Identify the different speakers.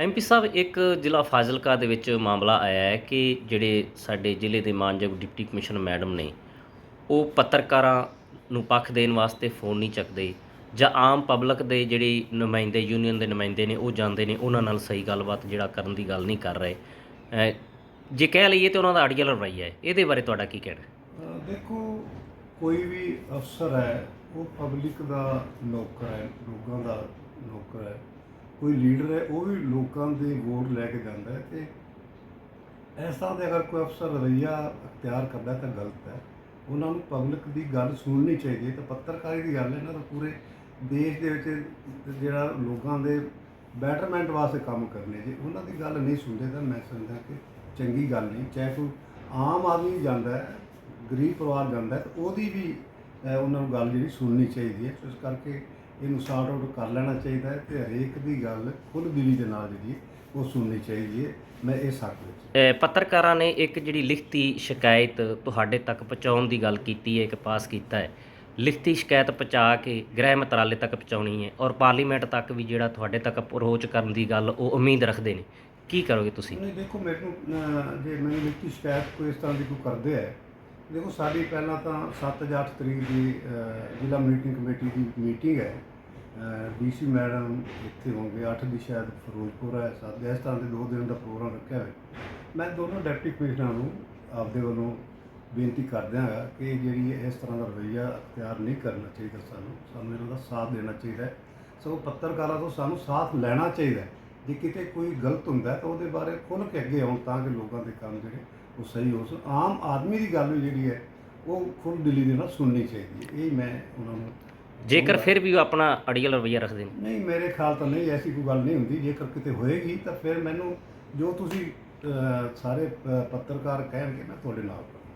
Speaker 1: MP ਸਾਹਿਬ, ਇੱਕ ਜ਼ਿਲ੍ਹਾ ਫਾਜ਼ਿਲਕਾ ਦੇ ਵਿੱਚ ਮਾਮਲਾ ਆਇਆ ਹੈ ਕਿ ਜਿਹੜੇ ਸਾਡੇ ਜ਼ਿਲ੍ਹੇ ਦੇ ਮਾਨਯੋਗ ਡਿਪਟੀ ਕਮਿਸ਼ਨਰ ਮੈਡਮ ਨੇ, ਉਹ ਪੱਤਰਕਾਰਾਂ ਨੂੰ ਪੱਖ ਦੇਣ ਵਾਸਤੇ ਫੋਨ ਨਹੀਂ ਚੱਕਦੇ ਜਾਂ ਆਮ ਪਬਲਿਕ ਦੇ ਜਿਹੜੇ ਨੁਮਾਇੰਦੇ, ਯੂਨੀਅਨ ਦੇ ਨੁਮਾਇੰਦੇ ਨੇ, ਉਹ ਜਾਂਦੇ ਨੇ, ਉਹਨਾਂ ਨਾਲ ਸਹੀ ਗੱਲਬਾਤ ਜਿਹੜਾ ਕਰਨ ਦੀ ਗੱਲ ਨਹੀਂ ਕਰ ਰਹੇ। ਜੇ ਕਹਿ ਲਈਏ ਤੇ ਉਹਨਾਂ ਦਾ ਅੜੀਅਲ ਰਵੱਈਆ ਹੈ। ਇਹਦੇ ਬਾਰੇ ਤੁਹਾਡਾ ਕੀ ਕਹਿਣਾ
Speaker 2: ਦੇਖੋ, ਕੋਈ ਵੀ ਅਫਸਰ ਹੈ, ਉਹ ਪਬਲਿਕ ਦਾ ਨੌਕਰ ਹੈ, ਲੋਕਾਂ ਦਾ ਨੌਕਰ ਹੈ। ਕੋਈ ਲੀਡਰ ਹੈ, ਉਹ ਵੀ ਲੋਕਾਂ ਦੇ ਵੋਟ ਲੈ ਕੇ ਜਾਂਦਾ ਹੈ ਤੇ ਇਸ ਤਰ੍ਹਾਂ ਦੇ ਅਗਰ ਕੋਈ ਅਫਸਰ ਰਵੱਈਆ ਅਖਤਿਆਰ ਕਰਦਾ ਤਾਂ ਗਲਤ ਹੈ। ਉਹਨਾਂ ਨੂੰ ਪਬਲਿਕ ਦੀ ਗੱਲ ਸੁਣਨੀ ਚਾਹੀਦੀ ਹੈ ਤਾਂ ਪੱਤਰਕਾਰੀ ਦੀ ਗੱਲ ਹੈ ਨਾ ਤਾਂ ਪੂਰੇ ਦੇਸ਼ ਦੇ ਵਿੱਚ ਜਿਹੜਾ ਲੋਕਾਂ ਦੇ ਬੈਟਰਮੈਂਟ ਵਾਸਤੇ ਕੰਮ ਕਰਨੇ, ਜੇ ਉਹਨਾਂ ਦੀ ਗੱਲ ਨਹੀਂ ਸੁਣਦੇ ਤਾਂ ਮੈਂ ਸਮਝਦਾ ਕਿ ਚੰਗੀ ਗੱਲ ਨਹੀਂ, ਚਾਹੇ ਕੋਈ ਆਮ ਆਦਮੀ ਜਾਂਦਾ ਹੈ, ਗਰੀਬ ਪਰਿਵਾਰ ਜਾਂਦਾ ਹੈ, ਤਾਂ ਉਹਦੀ ਵੀ ਉਹਨਾਂ ਨੂੰ ਗੱਲ ਜਿਹੜੀ ਸੁਣਨੀ ਚਾਹੀਦੀ ਹੈ ਇਸ ਕਰਕੇ ਇਹਨੂੰ ਸਾਰਟ ਆਊਟ ਕਰ ਲੈਣਾ ਚਾਹੀਦਾ ਹੈ ਤੇ ਹਰੇਕ ਦੀ ਗੱਲ ਖੁੱਲ੍ਹ ਦਿਲੀ ਦੇ ਨਾਲ ਜਿਹੜੀ ਉਹ ਸੁਣਨੀ ਚਾਹੀਦੀ ਹੈ। ਮੈਂ ਇਹ ਸੱਚ ਵਿੱਚ
Speaker 1: ਅਹ ਪੱਤਰਕਾਰਾਂ ਨੇ ਇੱਕ ਜਿਹੜੀ ਲਿਖਤੀ ਸ਼ਿਕਾਇਤ ਤੁਹਾਡੇ ਤੱਕ ਪਹੁੰਚਾਉਣ ਦੀ ਗੱਲ ਕੀਤੀ ਹੈ ਇੱਕ ਪਾਸ ਕੀਤਾ ਹੈ। ਲਿਖਤੀ ਸ਼ਿਕਾਇਤ ਪਹੁੰਚਾ ਕੇ ਗ੍ਰਹਿ ਮੰਤਰਾਲੇ ਤੱਕ ਪਹੁੰਚਾਉਣੀ ਹੈ ਔਰ ਪਾਰਲੀਮੈਂਟ ਤੱਕ ਵੀ ਜਿਹੜਾ ਤੁਹਾਡੇ ਤੱਕ ਅਪਰੋਚ ਕਰਨ ਦੀ ਗੱਲ ਉਹ ਉਮੀਦ ਰੱਖਦੇ ਨੇ। ਕੀ ਕਰੋਗੇ ਤੁਸੀਂ?
Speaker 2: ਨਹੀਂ ਦੇਖੋ ਮੈਨੂੰ ਅਹ, ਜੇ ਮੈਨੂੰ ਲਿਖਤੀ ਸ਼ਿਕਾਇਤ ਕੋਈ ਇਸ ਤਰ੍ਹਾਂ ਦੀ ਕੋਈ ਕਰਦੇ ਹੈ ਦੇਖੋ ਸਾਡੀ ਪਹਿਲਾਂ ਤਾਂ 7 ਜਾਂ 8 ਤਰੀਕ ਦੀ ਅਹ, ਜ਼ਿਲ੍ਹਾ ਮੀਟਿੰਗ ਕਮੇਟੀ ਦੀ ਮੀਟਿੰਗ ਹੈ। ਡੀਸੀ ਮੈਡਮ ਇੱਥੇ ਹੋਣਗੇ 8 ਦੀ ਸ਼ਾਇਦ ਫਿਰੋਜ਼ਪੁਰ ਹੈ 7 ਇਸ ਤਰ੍ਹਾਂ ਦੇ ਦੋ ਦਿਨ ਦਾ ਪ੍ਰੋਗਰਾਮ ਰੱਖਿਆ ਹੋਇਆ। ਮੈਂ ਦੋਨੋਂ ਡਿਪਟੀ ਕਮਿਸ਼ਨਰਾਂ ਨੂੰ ਆਪਦੇ ਵੱਲੋਂ ਬੇਨਤੀ ਕਰਦਿਆਂ ਹਾਂ ਕਿ ਜਿਹੜੀ ਇਸ ਤਰ੍ਹਾਂ ਦਾ ਰਵੱਈਆ ਅਖਤਿਆਰ ਨਹੀਂ ਕਰਨਾ ਚਾਹੀਦਾ ਸਾਨੂੰ ਸਾਨੂੰ ਇਹਨਾਂ ਦਾ ਸਾਥ ਦੇਣਾ ਚਾਹੀਦਾ ਹੈ। ਸਗੋਂ ਪੱਤਰਕਾਰਾਂ ਤੋਂ ਸਾਨੂੰ ਸਾਥ ਲੈਣਾ ਚਾਹੀਦਾ ਜੇ ਕਿਤੇ ਕੋਈ ਗਲਤ ਹੁੰਦਾ ਤਾਂ ਉਹਦੇ ਬਾਰੇ ਖੁੱਲ੍ਹ ਕੇ ਅੱਗੇ ਆਉਣ ਤਾਂ ਕਿ ਲੋਕਾਂ ਦੇ ਕੰਮ ਜਿਹੜੇ ਉਹ ਸਹੀ ਹੋ ਸਕਣ। ਆਮ ਆਦਮੀ ਦੀ ਗੱਲ ਵੀ ਜਿਹੜੀ ਹੈ, ਉਹ ਖੁੱਲ੍ਹ ਦਿਲੀ ਦੇ ਨਾਲ ਸੁਣਨੀ ਚਾਹੀਦੀ ਹੈ। ਇਹ ਮੈਂ ਉਹਨਾਂ ਨੂੰ
Speaker 1: ਜੇਕਰ ਫਿਰ ਵੀ ਉਹ ਆਪਣਾ ਅੜੀਅਲ ਰਵੱਈਆ ਰੱਖਦੇ ਨੇ।
Speaker 2: ਨਹੀਂ ਮੇਰੇ ਖਿਆਲ ਤਾਂ ਨਹੀਂ ਐਸੀ ਕੋਈ ਗੱਲ ਨਹੀਂ ਹੁੰਦੀ। ਜੇਕਰ ਕਿਤੇ ਹੋਏਗੀ ਤਾਂ ਫਿਰ ਮੈਨੂੰ ਜੋ ਤੁਸੀਂ ਅਹ, ਸਾਰੇ ਪ- ਪੱਤਰਕਾਰ ਕਹਿਣਗੇ ਮੈਂ ਤੁਹਾਡੇ ਨਾਲ ਕਰਾਂਗਾ।